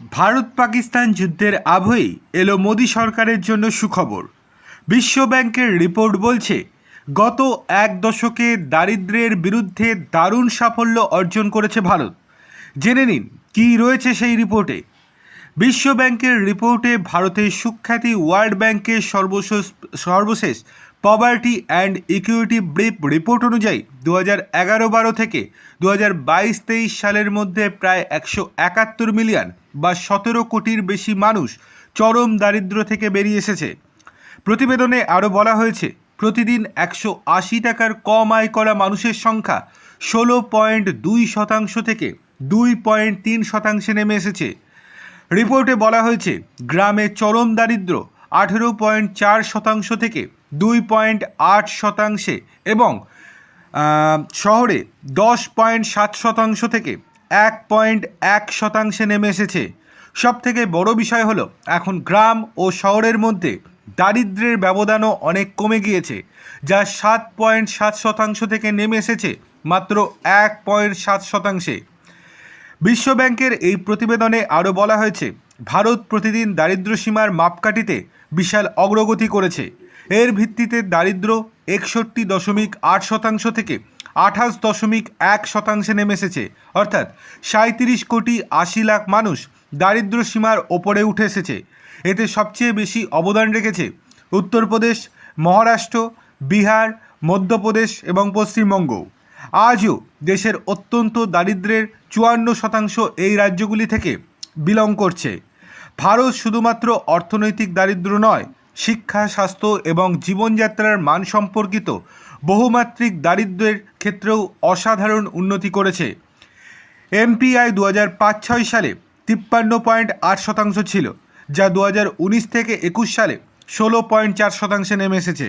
ভারত পাকিস্তান যুদ্ধের আবহেই এলো মোদী সরকারের জন্য সুখবর। বিশ্ব ব্যাংকের রিপোর্ট বলছে, গত এক দশকে দারিদ্রের বিরুদ্ধে দারুণ সাফল্য অর্জন করেছে ভারত। জেনে নিন, কী রয়েছে সেই রিপোর্টে? বিশ্ব ব্যাংকের রিপোর্টে ভারতের সুখ্যাতি ওয়ার্ল্ড ব্যাংকের সর্বশেষ সর্বশেষ poverty and equity brief report অনুযায়ী দু হাজার এগারো বারো থেকে দু হাজার বাইশ তেইশ সালের মধ্যে প্রায় একশো একাত্তর মিলিয়ন বা সতেরো কোটির বেশি মানুষ চরম দারিদ্র্য থেকে বেরিয়ে এসেছে। প্রতিবেদনে আরও বলা হয়েছে, প্রতিদিন একশো আশি টাকার কম আয় করা মানুষের সংখ্যা ষোলো পয়েন্ট দুই শতাংশ থেকে দুই পয়েন্ট তিন শতাংশে নেমে এসেছে। রিপোর্টে বলা হয়েছে, গ্রামে চরম দারিদ্র, আঠেরো পয়েন্ট চার শতাংশ থেকে দুই পয়েন্ট আট শতাংশে এবং শহরে দশ পয়েন্ট সাত শতাংশ থেকে এক পয়েন্ট এক শতাংশে নেমে এসেছে। সব থেকে বড় বিষয় হলো, এখন গ্রাম ও শহরের মধ্যে দারিদ্র্যের ব্যবধানও অনেক কমে গিয়েছে, যা সাত পয়েন্ট সাত শতাংশ থেকে নেমে এসেছে মাত্র এক পয়েন্ট সাত শতাংশে। বিশ্বব্যাংকের এই প্রতিবেদনে আরও বলা হয়েছে, ভারত প্রতিদিন দারিদ্র্য সীমার মাপকাঠিতে বিশাল অগ্রগতি করেছে। এর ভিত্তিতে দারিদ্র্য একষট্টি দশমিক আট শতাংশ থেকে আঠাশ দশমিক এক শতাংশে নেমে এসেছে। অর্থাৎ সাঁত্রিশ কোটি আশি লাখ মানুষ দারিদ্র্য সীমার ওপরে উঠে এসেছে। এতে সবচেয়ে বেশি অবদান রেখেছে উত্তরপ্রদেশ, মহারাষ্ট্র, বিহার, মধ্যপ্রদেশ এবং পশ্চিমবঙ্গ। আজও দেশের অত্যন্ত দারিদ্র্যের চুয়ান্ন শতাংশ এই রাজ্যগুলি থেকে বিলং করছে। ভারত শুধুমাত্র অর্থনৈতিক দারিদ্র নয়, শিক্ষা, স্বাস্থ্য এবং জীবনযাত্রার মান সম্পর্কিত বহুমাত্রিক দারিদ্র্যের ক্ষেত্রেও অসাধারণ উন্নতি করেছে। এমপিআই দু হাজার পাঁচ ছয় সালে তিপ্পান্ন পয়েন্ট আট শতাংশ ছিল, যা দু হাজার উনিশ থেকে একুশ সালে ষোলো পয়েন্ট চার শতাংশে নেমে এসেছে।